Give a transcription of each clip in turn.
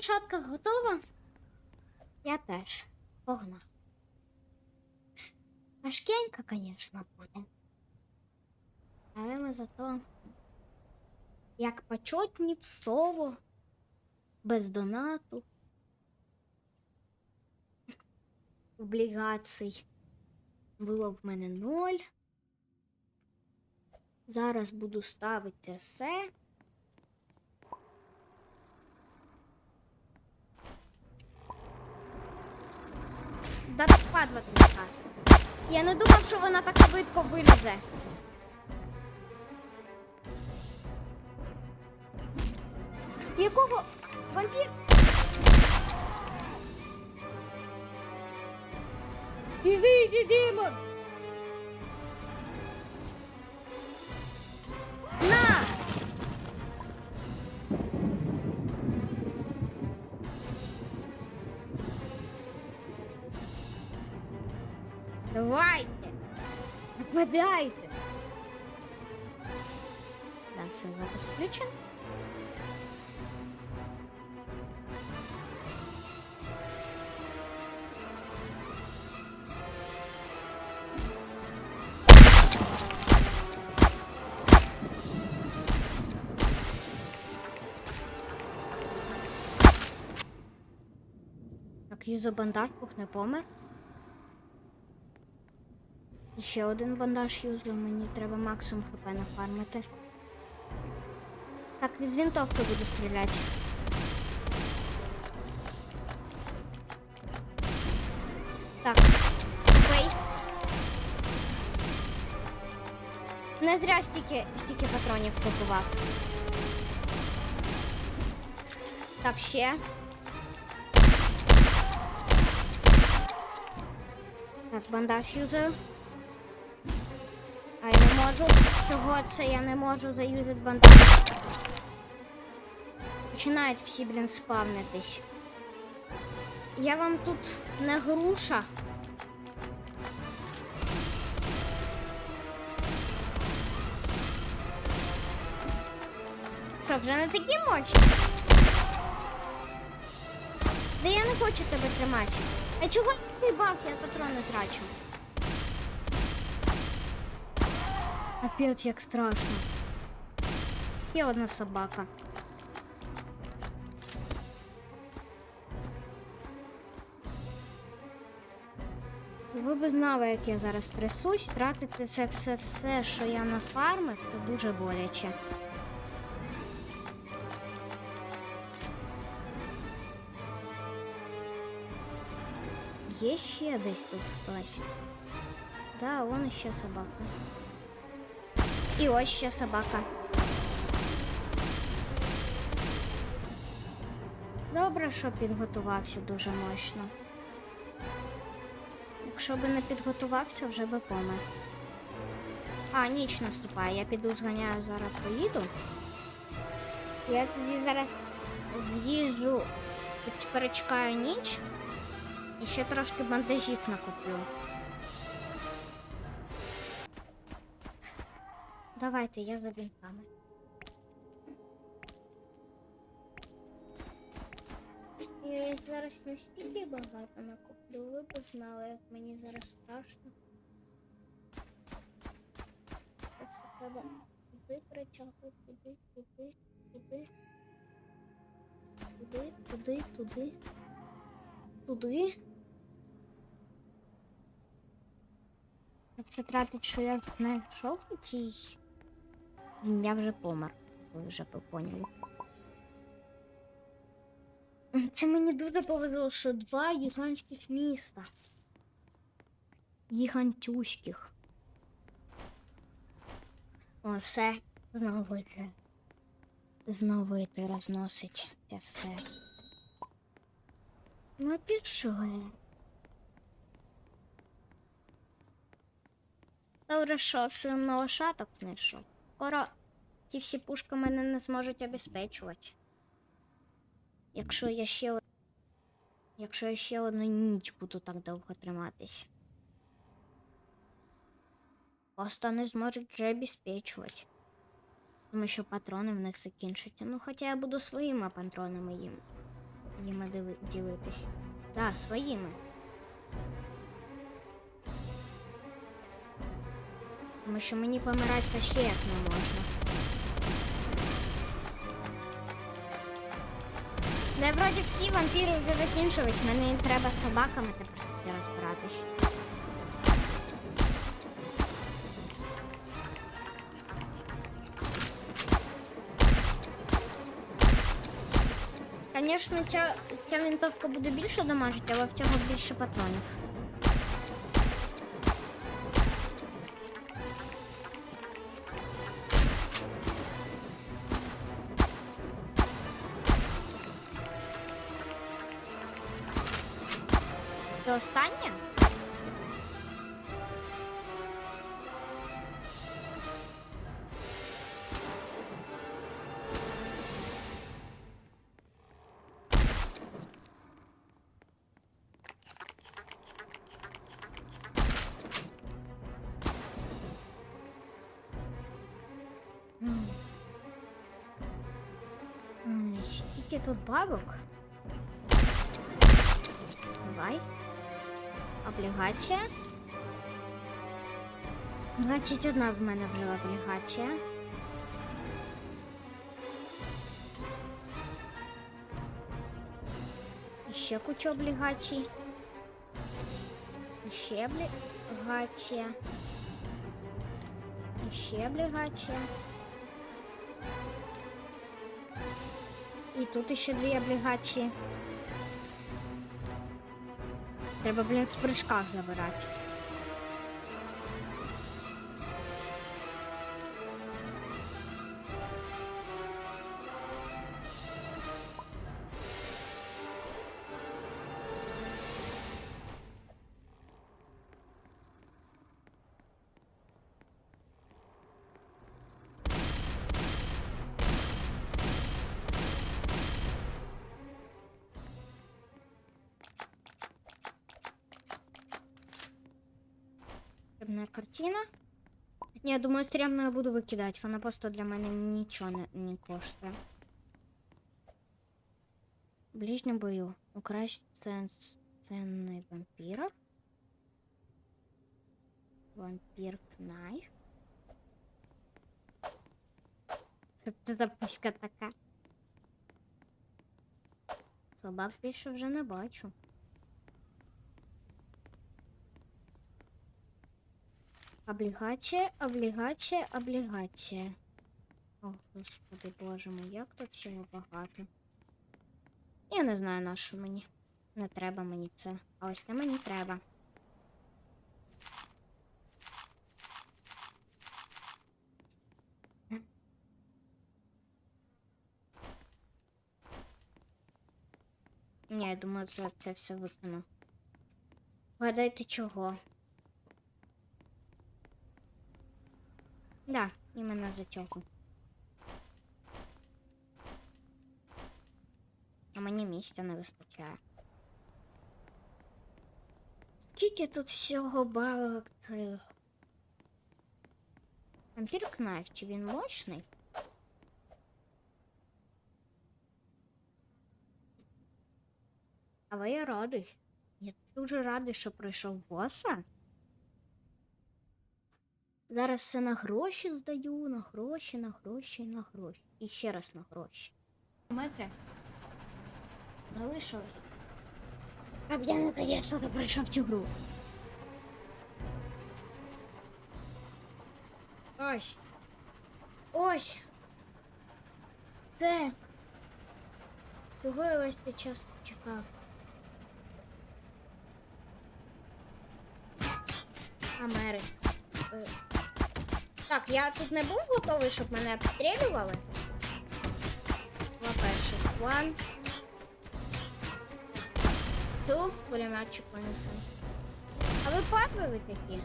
лошадка готова? Я теж. Погнав. Важкенько, звісно, буде. Але ми зато як почетні в сову, без донату, облігацій. Було в мене ноль. Зараз буду ставити все. Да падла така. Я не думав, що вона так швидко вилізе. Якого вампір? Іди, іди, демон! Нападайте! Да, все, запис включен. Так, юзо бандаж, не помер. І ще один бандаж юзу, мені треба максимум хп нафармити. Так, від винтовки буду стріляти. Так, бей. Не зря стільки, стільки патронів купував. Так, ще. Так, бандаж юзаю. Можу. Чого це я не можу заюзати бандаж? Починають всі, блін, спавнитись. Я вам тут не груша. Що, вже не такі мощні? Да я не хочу тебе тримати. А чого ти бах, я патрони трачу? Капець, як страшно. Ще одна собака. Ви б знали, як я зараз трясусь, тратити це все-все, що я нафармив, це дуже боляче. Є ще десь тут хтось. Да, вон ще собака. І ось ще собака. Добре, що підготувався дуже мощно. Якщо би не підготувався, вже би помер. А, ніч наступає. Я піду зганяю зараз поїду. Я тоді зараз в'їжджу, перечекаю ніч і ще трошки бандажів накуплю. Давайте, я за бінтами. Я зараз настільки багато накуплю, ви б знали, як мені зараз страшно. Ось треба туди притягувати, туди, туди, туди. Туди, туди, туди. Туди. Це тратить, що я знайшов тій я вже помер, ви вже поняли. Це мені дуже повезло, що два гігантських міста. Гігантюських. О, все. Знову йти. Знову йти розносить це все. Ну, пішли. Добре, що син на лошадок знайшов. Скоро ті всі пушки мене не зможуть обезпечувати. Якщо я ще якщо я ще одну ніч буду так довго триматись. Просто не зможуть вже обезпечувати. Тому що патрони в них закінчаться. Ну, хоча я буду своїми патронами їм диви- ділитись. Да, своїми. Тому що мені помирати ще як не можна. Не вроді всі вампіри вже закінчились, мені треба з собаками тепер розбиратись. Звісно, ця, ця винтовка буде більше дамажити, але в цього більше патронів. останнє? Скільки тут бабок? Давай. Облігація. 21 в мене вже облігація. Ще куча облігацій. Ще облігація. Ще облігація. І тут ще дві облігації. Треба, блін, в прыжках забирати. Стрімна картина. Ні, я думаю, стрімну я буду викидати. Вона просто для мене нічого не, не коштує. В ближнем бою. Украсть цен, ценный вампира. Вампир Кнайф. Це записка така. Собак більше вже не бачу. Облігація, облігація, облігація. О, господи боже мой, як тут всього багато. Я не знаю, на що мені. Не треба мені це. А ось це мені треба. Ні, я думаю, це, це все викину. Гадайте чого? Да, іменно за. А мені місця не вистачає. Скільки тут всього бабок цих? Вампір Кнайф, чи він мощний? Але я радий. Я дуже радий, що пройшов боса. Зараз все на гроші здаю, на гроші, на гроші, на гроші. І ще раз на гроші. Метри. Залишилось. Щоб я наконец-то пройшов цю гру. Ось. Ось. Це. Чого я весь цей час чекав? Амери. Так, я тут не був готовий, щоб мене обстрілювали. По-перше, one. Two, пулеметчик понесу. А ви падли ви такі?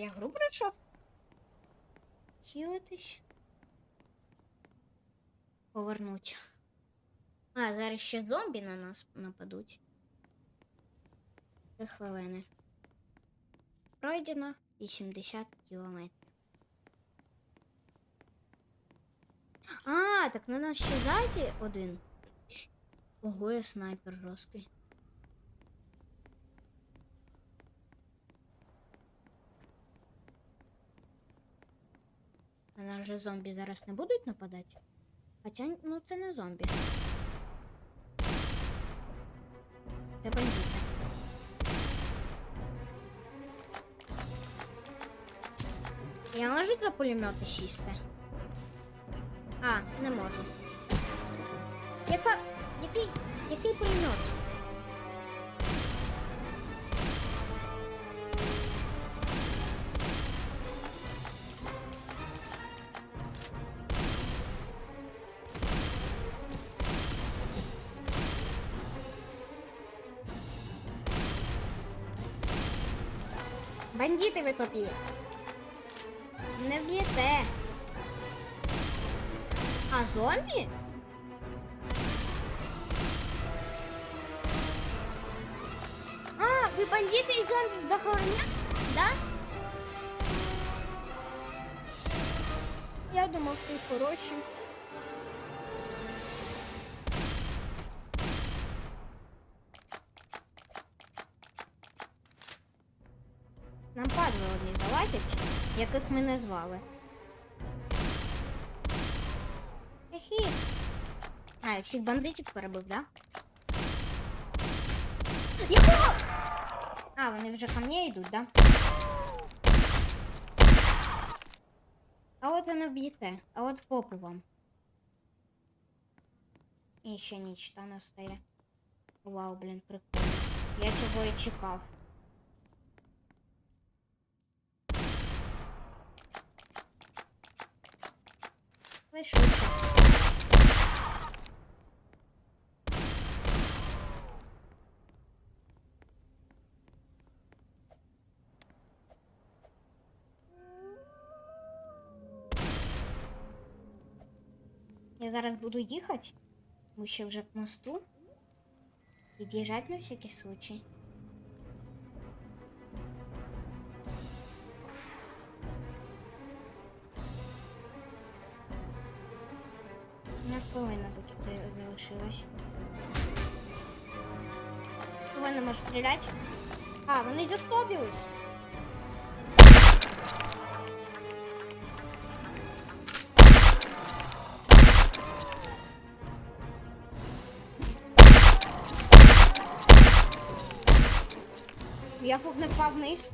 Я гру пройшов? Хілитись. Повернуть. А, зараз ще зомбі на нас нападуть. Три хвилини. Пройдено 80 кілометрів. А, так на нас ще ззаді один. Ого, я снайпер жорсткий. На нас же зомбі зараз не будуть нападати? Хоча, ну це не зомбі. Це бандити. Я можу за пулемети сісти? А, не можу. Яка. Який. Який пулемет? Бандити ви тупі. Не б'єте. А зомбі? А, ви бандити і зомбі дохорня? Да? Я думав, що хороші. яких ми не звали. Хі. А, я всіх бандитів перебив, да? Якого? А, вони вже ко мне йдуть, да? А от воно б'єте, а от попу вам. І ще ніч та настає. Вау, блін, прикольно. Я цього і чекав. Ви швидше. Я зараз буду їхати. Ми ще вже к мосту. Від'їжджати на всякий случай. За- залишилась. Вони можуть стріляти. А, вони застопились. Я впав вниз.